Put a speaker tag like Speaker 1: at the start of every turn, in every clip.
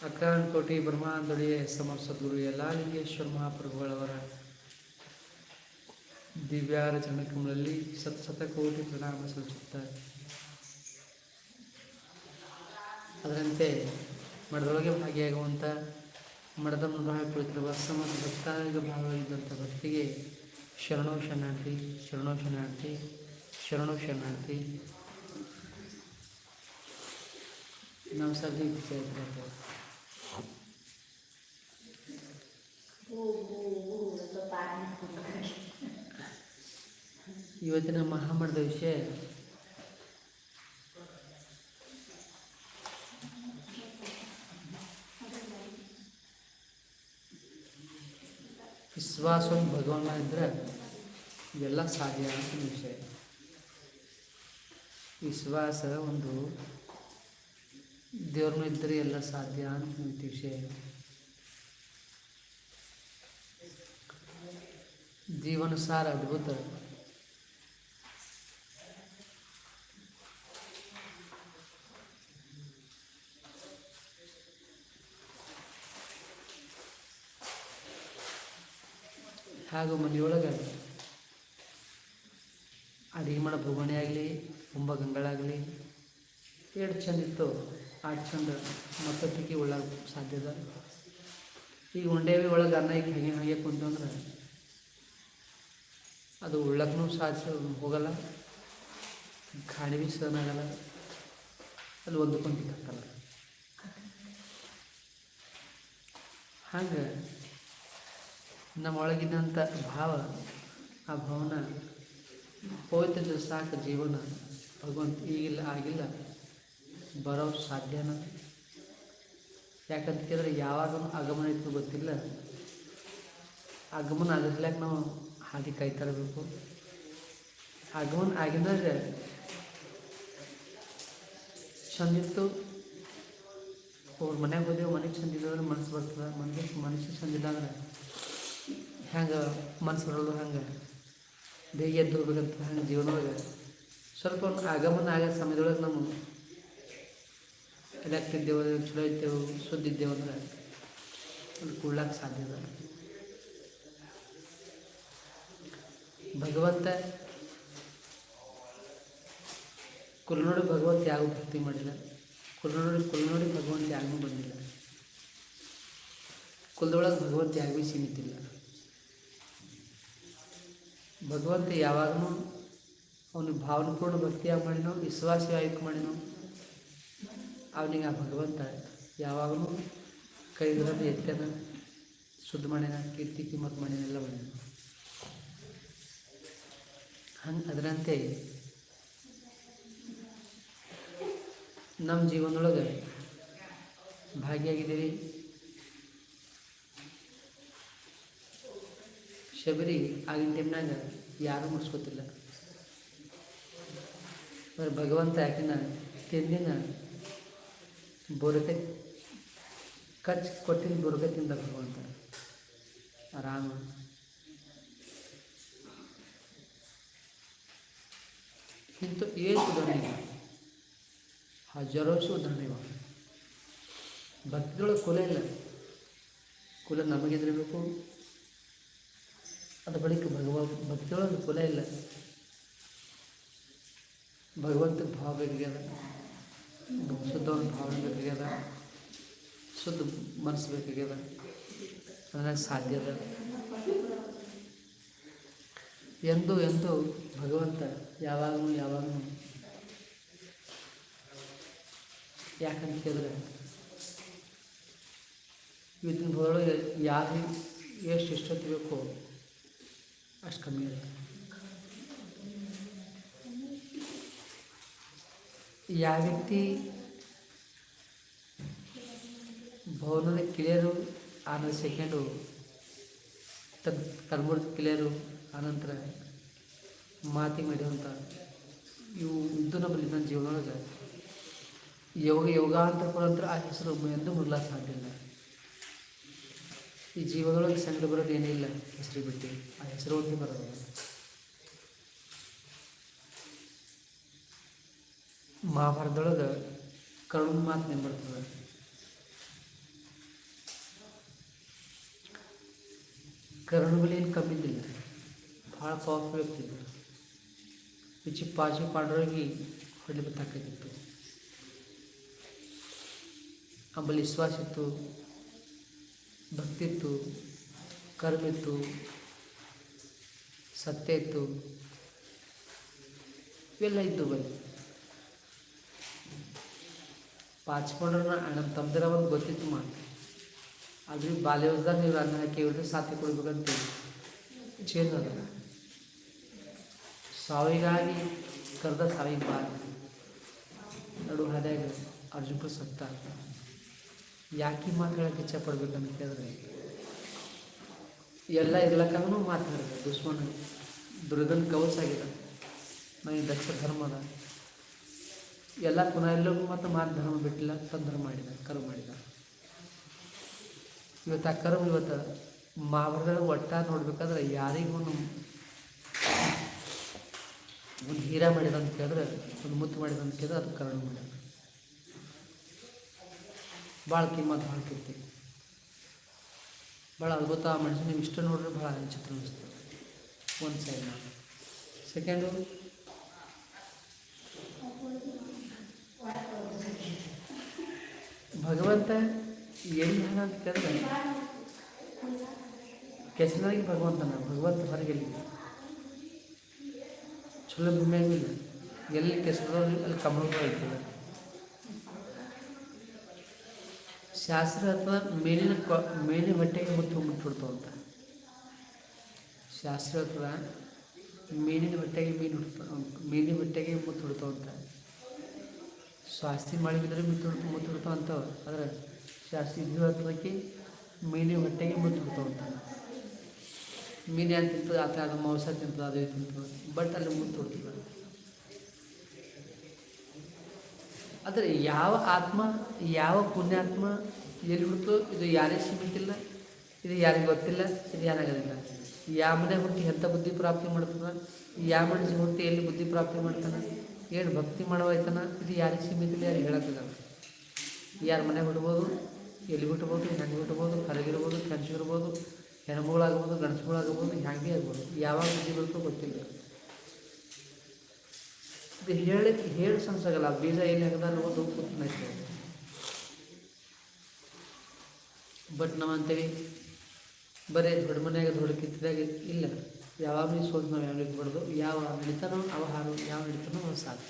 Speaker 1: ಅಕ್ರಾನ್ ಕೋಟಿ ಬ್ರಹ್ಮಾಂದೊಡೆಯ ಸಮರ್ಸದ್ಗುರು ಎಲ್ಲ ಲಿಂಗೇಶ್ವರ ಮಹಾಪ್ರಭುಗಳವರ ದಿವ್ಯಾರ ಚಂದ್ರಕಮಲಲ್ಲಿ ಸತ್ ಶತಕೋಟಿ ಪ್ರಣಾಮ ಸಲ್ಲಿಸುತ್ತಾರೆ. ಅದರಂತೆ ಮಠದೊಳಗೆ ಭಾಗಿಯಾಗುವಂಥ ಮಠದ ಮುಂಭಾಗ ಕುಳಿತಿರುವ ಸಮಸ್ತ ಭಕ್ತಾಂಗ ಭಾಗವಾಗಿದ್ದಂಥ ಭಕ್ತಿಗೆ ಶರಣೋ ಶರಣಾರ್ಥಿ ಶರಣೋ ಶರಣಾರ್ಥಿ ಶರಣೋ ಶರಣಾರ್ಥಿ ಇರ್ತೇವೆ ಇವತ್ತಿನ ಮಹಾಮಠದ ವಿಷಯ. ವಿಶ್ವಾಸ ಭಗವಾನ ಇದ್ದರೆ ಇವೆಲ್ಲ ಸಾಧ್ಯ ಅಂತ ವಿಷಯ. ವಿಶ್ವಾಸ ಒಂದು ದೇವ್ರನ್ನ ಇದ್ದರೆ ಎಲ್ಲ ಸಾಧ್ಯ ಅಂತ ವಿಷಯ. ಜೀವನ ಸಾರ ಅದ್ಭುತ. ಹಾಗೂ ಮನೆಯೊಳಗೆ ಅಡುಗೆ ಮಾಡೋ ಭುವಣೆ ಆಗಲಿ ಕುಂಭ ಗಂಗಳಾಗಲಿ ಎರಡು ಚಂದ ಇತ್ತು ಆಟ ಚಂದ ಮತ್ತೊಟ್ಟಿಗೆ ಒಳ್ಳೆ ಸಾಧ್ಯದ. ಈಗ ಉಂಡೇವಿ ಒಳಗೆ ಅನ್ನ ಈಗ ಹಾಗೆ ಹಾಗೆ ಕುಂತು ಅಂದ್ರೆ ಅದು ಉಳ್ಳಕ್ಕೂ ಸಾಧಿಸ ಹೋಗಲ್ಲ ಖಾಣಿ ಭೀ ಸಹನ ಆಗಲ್ಲ. ಅಲ್ಲಿ ಒಂದು ಕೊಂತಿ ಹಾಕಲ್ಲ ಹಂಗೆ ನಮ್ಮ ಒಳಗಿದ್ದಂಥ ಭಾವ, ಆ ಭಾವನ ಪವಿತ್ರ ಸಾಕು ಜೀವನ. ಭಗವಂತ ಈಗಿಲ್ಲ, ಆಗಿಲ್ಲ ಬರೋ ಸಾಧ್ಯನ? ಯಾಕಂತ ಕೇಳಿದ್ರೆ ಯಾವಾಗ ಆಗಮನ ಇತ್ತು ಗೊತ್ತಿಲ್ಲ. ಆಗಮನ ಆಗಿರ್ಲಾಕ ನಾವು ಹಾದಿ ಕೈ ತರಬೇಕು. ಆಗಮನ ಆಗಿದ್ದಾರೆ ಚಂದಿತ್ತು ಅವ್ರ ಮನೆಗೆ ಹೋದೇವು ಮನೆಗೆ ಚಂದಿದ್ರೆ ಮನಸ್ಸು ಬರ್ತದೆ. ಮನಸ್ಸು ಮನಸ್ಸು ಚಂದಿಲ್ಲ ಅಂದ್ರೆ ಹೆಂಗೆ ಮನಸ್ಸು ಬರೋದು ಹಂಗೆ? ಬೇಗ ಎದ್ದು ಹೋಗ್ಬೇಕಂತ ಹಂಗೆ ಜೀವನದೊಳಗೆ? ಸ್ವಲ್ಪ ಆಗಮನ ಆಗೋ ಸಮಯದೊಳಗೆ ನಾವು ಎಲೆಕ್ಟಿದ್ದೇವೆ ಚಲೋ ಇದ್ದೇವೆ ಸುದ್ದಿದ್ದೇವೆ ಅಂದ್ರೆ ಅಲ್ಲಿ ಕೂಡ್ಲಕ್ಕೆ ಸಾಧ್ಯ ಇಲ್ಲ ಭಗವಂತ ಕುಲ್ನೋಡಿ ಭಗವಂತ ಯಾವ ಭಕ್ತಿ ಮಾಡಿಲ್ಲ? ಕುಲ್ನೋಡಿ ಕುಲ್ನೋಡಿ ಭಗವಂತ ಯಾರಿಗೂ ಬಂದಿಲ್ಲ? ಕುಲದೊಳಗೆ ಭಗವಂತ ಯಾರಿಗೂ ಸೀಮಿತಿಲ್ಲ? ಭಗವಂತ ಯಾವಾಗಲೂ ಅವನು ಭಾವನಪೂರ್ಣ ಭಕ್ತಿಯಾಗಿ ಮಾಡಿನೋ, ವಿಶ್ವಾಸವಾಗಿ ಮಾಡಿನೋ, ಅವನಿಗೆ ಆ ಭಗವಂತ ಯಾವಾಗಲೂ ಕೈಗಳಲ್ಲಿ ಎತ್ತನ ಶುದ್ಧ ಮಾಡಿನ, ಕೀರ್ತಿ ಕಿಮ್ಮತ್ ಮಾಡಿನ ಎಲ್ಲ ಹಂಗೆ ಅದರಂತೆ ನಮ್ಮ ಜೀವನದೊಳಗೆ ಭಾಗಿಯಾಗಿದ್ದೀವಿ ಶಬರಿ ಆಗಿನ ಟೈಮ್ನಾಗ ಯಾರೂ ಮುಡ್ಸ್ಕೊತಿಲ್ಲ. ಅವ್ರ ಭಗವಂತ ಯಾಕಿನ ತಿಂದಿನ ಬೊರಕೆ ಕಚ್ ಕೊಟ್ಟಿನ ಬೊರಕೆ ತಿಂದ ಭಗವಂತ. ಆರಾಮ. ಇಂಥ ये ಉದಾಹರಣೆ ಹಜಾರೋಸು ಉದಾಹರಣೆ ಇವ ಭಕ್ತಿಯೊಳಗೆ ಕುಲ ಇಲ್ಲ ಕುಲ ನಮಗೆದಿರಬೇಕು ಅದ ಬಳಿಕ ಭಗವ ಭಕ್ತಿಯೊಳಗೆ ಕುಲ ಇಲ್ಲ ಭಗವಂತ ಭಾವ ಬೇಕಾಗ್ಯದ ಶುದ್ಧವಾದ ಭಾವನೆ ಬೇಕಾಗ್ಯದ ಶುದ್ಧ ಮನಸ್ಸು ಬೇಕಾಗ್ಯದ ಅದ್ರಾಗ ಸಾಧ್ಯ ಎಂದು ಎಂದು ಭಗವಂತ ಯಾವಾಗಲೂ ಯಾವಾಗಲೂ. ಯಾಕಂತ ಕೇಳಿದ್ರೆ ಇವತ್ತಿನ ಭೂದೊಳಗೆ ಯಾರು ಎಷ್ಟು ಎಷ್ಟೊತ್ತು ಬೇಕೋ ಅಷ್ಟು ಕಮ್ಮಿ ಇದೆ. ಯಾವ ವ್ಯಕ್ತಿ ಭವನದ ಕಿಳಿಯರು ಆನಂದ ಸೆಕೆಂಡು ತದ್ ಕರ್ಮೂರದ ಕಿಳಿಯರು ಆನಂತರ ಮಾತಿಗೆ ನಡೆಯುವಂಥ ಇವು ಇದ್ದು ನಮ್ಮಲ್ಲಿ ನನ್ನ ಜೀವನೊಳಗೆ ಯೋಗ ಯೋಗ ಅಂತ ಕೊಡಂತರ ಆ ಹೆಸರು ಎಂದು ಮುರ್ಲಾಸ ಸಾಧ್ಯಲ್ಲ ಈ ಜೀವನೊಳಗೆ ಸಂಗಡ ಬರೋದು ಏನಿಲ್ಲ ಹೆಸರು ಬಿಟ್ಟು ಆ ಹೆಸರು ಒಳಗೆ ಬರೋದು. ಮಹಾಭಾರತದೊಳಗೆ ಕರುಣ ಮಾತು ನೆಂಬರ್ತದೆ ಕರುಣ ಬಳಿ ಏನು ಕಮ್ಮಿದ್ದಿಲ್ಲ ಭಾಳ ಪವರ್ಫುಲ್ ಇರ್ತಿದ್ರು ವಿಚಿ ಪಾಚಿ ಪಾಂಡ್ರೋಗಿ ಹೊಡ್ಲಿ ಬತ್ತಾಕಿತ್ತು ಆಮೇಲೆ ವಿಶ್ವಾಸ ಇತ್ತು, ಭಕ್ತಿ ಇತ್ತು, ಕರ್ಮ ಇತ್ತು, ಸತ್ಯ ಇತ್ತು, ಇವೆಲ್ಲ ಇದ್ದು ಬಲ್ಲಿ ಪಾಚ್ಕೊಂಡ್ರೆ ನಮ್ಮ ತಮ್ಮದಿರ ಒಂದು ಗೊತ್ತಿತ್ತು ಮಾತು. ಆದರೆ ಬಾಲ್ಯದಾಗ ನೀವು ಅನ್ನ ಹಾಕಿ ಸಾಥಿ ಕೊಡ್ಬೇಕಂತ ಚೇಂಜ್ ಅದ ಸಾವಿಗಾಗಿ ಕರೆದ ಸಾವಿಗೆ ಬಾರದು ನಡು ಹದಾಗ ಅರ್ಜುನ ಸತ್ತ. ಯಾಕೆ ಮಾತು ಹೇಳಕ್ಕೆ ಇಚ್ಛೆ ಕೇಳಿದ್ರೆ, ಎಲ್ಲ ಇರ್ಲಕ್ಕೂ ಮಾತಾಡಿದೆ ದುಶ್ಮನ, ದುರ್ಗನ್ ಕವಚ ಆಗಿದೆ. ನನಗೆ ದಕ್ಷ ಧರ್ಮದ. ಎಲ್ಲ ಪುನಃ ಎಲ್ಲರಿಗೂ ಮತ್ತು ಮಾತು ಧರ್ಮ ಬಿಟ್ಟಿಲ್ಲ ತಂದ್ರ ಮಾಡಿದ ಕರು ಮಾಡಿದ. ಇವತ್ತು ಆ ಕರು ಇವತ್ತು ಮಹಾಭಾರತ ಒಟ್ಟ ನೋಡ್ಬೇಕಾದ್ರೆ ಯಾರಿಗೂ ಒಂದು ಹೀರಾ ಮಾಡಿದ ಅಂತ ಕೇಳಿದ್ರೆ, ಒಂದು ಮುತ್ತು ಮಾಡಿದ ಅಂತ ಕೇಳಿದ್ರೆ ಅದು ಕರಣ ಮಾಡ್ಯಾರ ಭಾಳ ಕಿಮ್ಮತ್ತು ಭಾಳ ಕೀರ್ತಿ. ಭಾಳ ಅದ್ಭುತ ಆ ಮನುಷ್ಯ ನೀವು ಇಷ್ಟ ನೋಡ್ರಿ ಭಾಳ ಚಿತ್ರ ಅನಿಸ್ತದೆ ಒಂದು ಸೈಡ್ ನಾನು ಸೆಕೆಂಡು ಭಗವಂತ ಎಲ್ಲಿ ಹಣ ಅಂತ ಕೇಳಿದ್ರೆ ಕೆಸರಾಗಿ ಭಗವಂತನ, ಭಗವಂತ ಹೊರಗೆ ಎಲ್ಲಿ? ಚಲೋ ಭೂಮಿಯಾಗೂ ಇಲ್ಲ ಎಲ್ಲಿ ಕೆಸರು ಅಲ್ಲಿ ಕಮಲಗಳು ಐತಿಲ್ಲ ಶಾಸ್ತ್ರ ಅಥವಾ ಮೇಲಿನ ಕ ಮೇಲಿನ ಹೊಟ್ಟೆಗೆ ಮುತ್ತು ಮುಟ್ಬಿಡ್ತಾವ ಅಂತ. ಶಾಸ್ತ್ರ ಅಥವಾ ಮೇಲಿನ ಹೊಟ್ಟೆಗೆ ಮೀನು ಹುಡ್ತಾವ ಮೇಲಿನ ಹೊಟ್ಟೆಗೆ ಮುತ್ತು ಹುಡ್ತಾವ ಅಂತ. ಸ್ವಾಸ್ತಿ ಮಾಡಿದ್ರೆ ಮುತ್ತು ಹುಡ್ತು ಮುತ್ತು ಹುಡ್ತಾವ ಆದರೆ ಶಾಸ್ತ್ರಿ ಇದು ಅಥವಾ ಮೇಲಿನ ಹೊಟ್ಟೆಗೆ ಮುತ್ತು ಹುಡ್ತಾವ ಅಂತ. ಮೀನು ಏನು ತಿಂತದೆ ಥರ ಅದು ಮಾಂಸ ತಿಂತದೆ ಅದು ತಿಂತದೆ ಬಟ್ ಅಲ್ಲಿ ಮುಂದೆ ಹುಡ್ತದೆ ಆದರೆ ಯಾವ ಆತ್ಮ, ಯಾವ ಪುಣ್ಯಾತ್ಮ ಎಲ್ಲಿ ಹುಡ್ತು ಇದು ಯಾರಿಗೆ ಸಿಗುತ್ತಿಲ್ಲ ಇದು ಯಾರಿಗೆ ಗೊತ್ತಿಲ್ಲ, ಇದು ಯಾರಾಗೋದಿಲ್ಲ. ಯಾವ ಮನೆ ಹುಟ್ಟಿ ಎಂಥ ಬುದ್ಧಿ ಪ್ರಾಪ್ತಿ ಮಾಡ್ತಾನ ಯಾವ ಮನುಷ್ಯ ಹುಟ್ಟಿ ಎಲ್ಲಿ ಬುದ್ಧಿ ಪ್ರಾಪ್ತಿ ಮಾಡ್ತಾನೆ, ಏನು ಭಕ್ತಿ ಮಾಡೋಯ್ತಾನ ಇದು ಯಾರಿಗೆ ಸೀಮಿತ ಇಲ್ಲ ಯಾರಿಗೆ ಹೇಳೋದಿಲ್ಲ ಯಾರ ಮನೆ ಬಿಡ್ಬೋದು ಎಲ್ಲಿ ಬಿಟ್ಬೋದು ಹೆಂಗೆ ಬಿಟ್ಬೋದು ಕರಗಿರ್ಬೋದು ಕೆಂಚಿಗಿರ್ಬೋದು ಹೆಣ್ಮಗಳಾಗ್ಬೋದು, ಗಂಡಸುಗಳಾಗ್ಬೋದು, ಹ್ಯಾಂಗೆ ಆಗ್ಬೋದು, ಯಾವಾಗ ಬುದ್ಧಿ ಬರುತ್ತೋ ಗೊತ್ತಿಲ್ಲ. ಇದು ಹೇಳಕ್ಕೆ ಹೇಳಿ ಸನ್ಸಾಗಲ್ಲ ಬೀಜ ಏನು ಹಾಕದ ಅನ್ನೋದು ಕೂತ್ನೈತೆ ಬಟ್ ನಾವು ಅಂತೇಳಿ ಬರೀ ದೊಡ್ಡ ಮನೆಯಾಗ ದೊಡ್ಡ ಕಿತ್ತಿದಾಗ ಇಲ್ಲ. ಯಾವಾಗಲೂ ಸೋದ್ ನಾವು ಯಾವ ಇಟ್ಬಾರ್ದು ಯಾವ ನಡೀತಾನೋ ಅವ ಹಾರು ಯಾವ ನಡೀತಾನೋ ಅವ ಸಾಕು.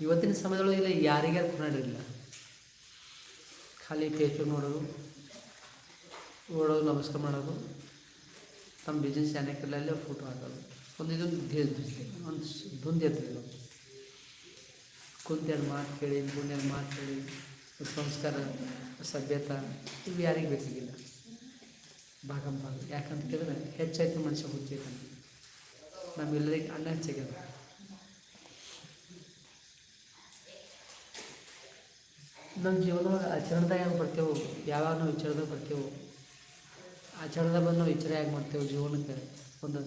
Speaker 1: ಇವತ್ತಿನ ಸಮಯದೊಳಗೆ ಇಲ್ಲ ಯಾರಿಗ್ಯಾರು ಕುನಾಡಿರಲಿಲ್ಲ ಖಾಲಿ ಫೇಸ್ಬುಕ್ ನೋಡೋದು, ಓಡೋದು, ನಮಸ್ಕಾರ ಮಾಡೋದು, ತಮ್ಮ ಬಿಸ್ನೆಸ್ ಏನಾಕಿರಲಿ ಫೋಟೋ ಹಾಕೋದು. ಒಂದು ಇದೊಂದು ದೃಷ್ಟಿ ಒಂದು ದುಂದು ಇರ್ತದೆ ಕುಂತೆರಡು ಮಾತು ಕೇಳಿ ಗುಂಡೆರಡು ಮಾತು ಕೇಳಿ, ಸಂಸ್ಕಾರ, ಸಭ್ಯತೆ ಇವು ಯಾರಿಗೆ ಬೇಕಾಗಿಲ್ಲ. ಭಾಗಂಭಾಗ ಭಾಗ. ಯಾಕಂತ ಕೇಳಿದ್ರೆ ಹೆಚ್ಚಾಯ್ತು ಮನುಷ್ಯ ಹುಚ್ಚೈತಂತ ನಮ್ಮೆಲ್ಲರಿಗೆ ಅಣ್ಣ ಹೆಚ್ಚಾಗ್ಯದ ನಮ್ಮ ಜೀವನದೊಳಗೆ ಆಚರಣೆದಾಗ ಹೆಂಗೆ ಬರ್ತೇವೆ, ಯಾವಾಗ ನಾವು ವಿಚಾರದಾಗ ಬರ್ತೇವೆ, ಆಚರಣೆದಾಗ ಬಂದು ನಾವು ವಿಚಾರ ಹೇಗೆ ಮಾಡ್ತೇವೆ ಜೀವನಕ್ಕೆ ಒಂದು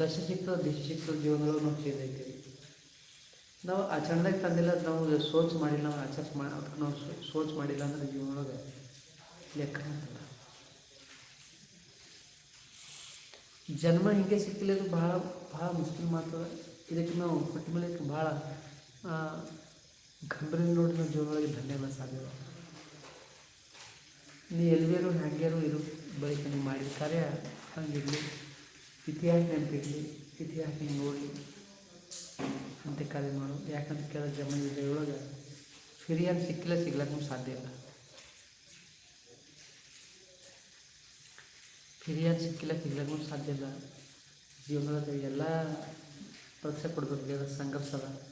Speaker 1: ದಶ ಸಿಕ್ತದೆ ದಿಶ ಸಿಕ್ತದೆ ಜೀವನದೊಳಗೆ ನಾವು ಚೇಂಜ್ ಐತೀವಿ ನಾವು ಆಚರಣೆದಾಗ ತಂದಿಲ್ಲ, ನಾವು ಸೋಚ್ ಮಾಡಿಲ್ಲ, ನಾವು ಮಾಡಿ ಅದಕ್ಕೆ ನಾವು ಸೋಚ್ ಮಾಡಿಲ್ಲ ಅಂದ್ರೆ ಜೀವನದೊಳಗೆ ಲೆಕ್ಕ ಹಾಕಲ್ಲ ಜನ್ಮ ಹಿಂಗೆ ಸಿಕ್ಕಿಲ್ಲ ಭಾಳ ಭಾಳ ಮುಷ್ಕಿಲ್ ಮಾತು ಇದಕ್ಕೆ ನಾವು ಮೇಲೆ ಭಾಳ ಗಂಭೀರ ನೋಡಿ ಜೀವನೊಳಗೆ ಧನ್ಯವಾದ ಸಾಧ್ಯವ ನೀ ಎಲ್ವೇರು ಹ್ಯಾಂಗೇರು ಇರು ಬಳಿಕ ನೀವು ಮಾಡಿದ ಕಾರ್ಯ ಹಂಗಿರಲಿ ಇತಿಹಾಸ ನೆನಪಿರಲಿ ಇತಿಹಾಸ ನೋಡಿ. ಅಂತ ಕಾರ್ಯ ಮಾಡು. ಯಾಕಂತ ಕೇಳಿದ್ರೆ ಜಮೀನು ಒಳಗೆ ಹಿರಿಯರು ಸಿಕ್ಕಿಲ್ಲ ಸಿಗ್ಲಕ್ಕೂ ಸಾಧ್ಯ ಇಲ್ಲ. ಫಿರಿಯಾಗಿ ಸಿಕ್ಕಿಲ್ಲ ಸಿಗ್ಲಕ್ಕೂ ಸಾಧ್ಯ ಇಲ್ಲ. ಜೀವನದಾಗ ಎಲ್ಲ ಪರೀಕ್ಷೆ ಕೊಡಬೇಕು ಸಂಘರ್ಷ ಅದ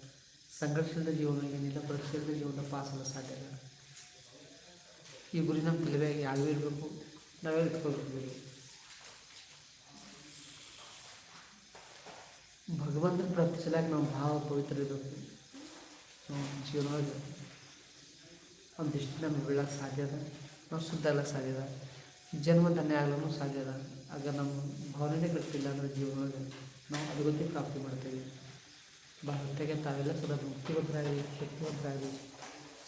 Speaker 1: ಸಂಘರ್ಷದ ಜೀವನ ಏನಿಲ್ಲ ಪರೀಕ್ಷೆದ ಜೀವನ ಪಾಸಲು ಸಾಧ್ಯ ಇಲ್ಲ. ಈ ಗುರಿ ನಮ್ಮ ತಲೆಯಾಗ ಯಾವೇ ಇರಬೇಕು. ನಾವೇ ಇಟ್ಕೊಳ್ಬೇಕು. ಭಗವಂತನ ಪ್ರಾರ್ಥಿಸಲಾಗಿ ನಾವು ಭಾವ ಪವಿತ್ರ ಇರಬೇಕು ನಾವು ಜೀವನೊಳಗೆ ಒಂದಿಷ್ಟು ನಮಗೆ ಬೀಳಕ್ಕೆ ಸಾಧ್ಯ ಅದ. ನಾವು ಶುದ್ಧ ಆಗ್ಲಕ್ಕೆ ಸಾಧ್ಯ ಅದ. ಜನ್ಮ ಧನ್ಯ ಆಗ್ಲೂ ಸಾಧ್ಯ ಅದ. ಆಗ ನಮ್ಮ ಭಾವನೆ ಕಟ್ಟಿಲ್ಲ ಅಂದರೆ ಜೀವನದೊಳಗೆ ನಾವು ಅಭಿವೃದ್ಧಿ ಪ್ರಾಪ್ತಿ ಮಾಡ್ತೇವೆ. ಭಾರತಕ್ಕೆ ತಾವೆಲ್ಲ ಸದಾ ಮುಕ್ತಿವಂತರಾಗಿ ಶಕ್ತಿವಂತರಾಗಿ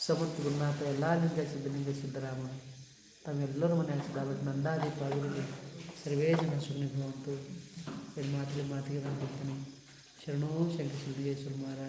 Speaker 1: ಸಮರ್ಥ ಗುರುನಾಥ ಎಲ್ಲ ನಿಂದ ಸಿದ್ಧಲಿಂಗ ಸಿದ್ದರಾಮ ತಾವೆಲ್ಲರೂ ಮನೆಯಲ್ಲಿ ಹಚ್ಚಿದಾಗಟ್ಟು ನಂದಾದಿ ಪಾಲ್ಗೊಳ್ಳಿ ಸರ್ವೇ ಜನ ಸುಮ್ಮನೆ ಭವಂತು ಎರಡು ಮಾತಿಗೆ ಮಾತಿಗೆ ನಾನು ಬರ್ತೀನಿ ಶರಣೋ ಶಂಕರ ಸಿದ್ದೇಶ್ವರ ಮಹಾರಾಜ.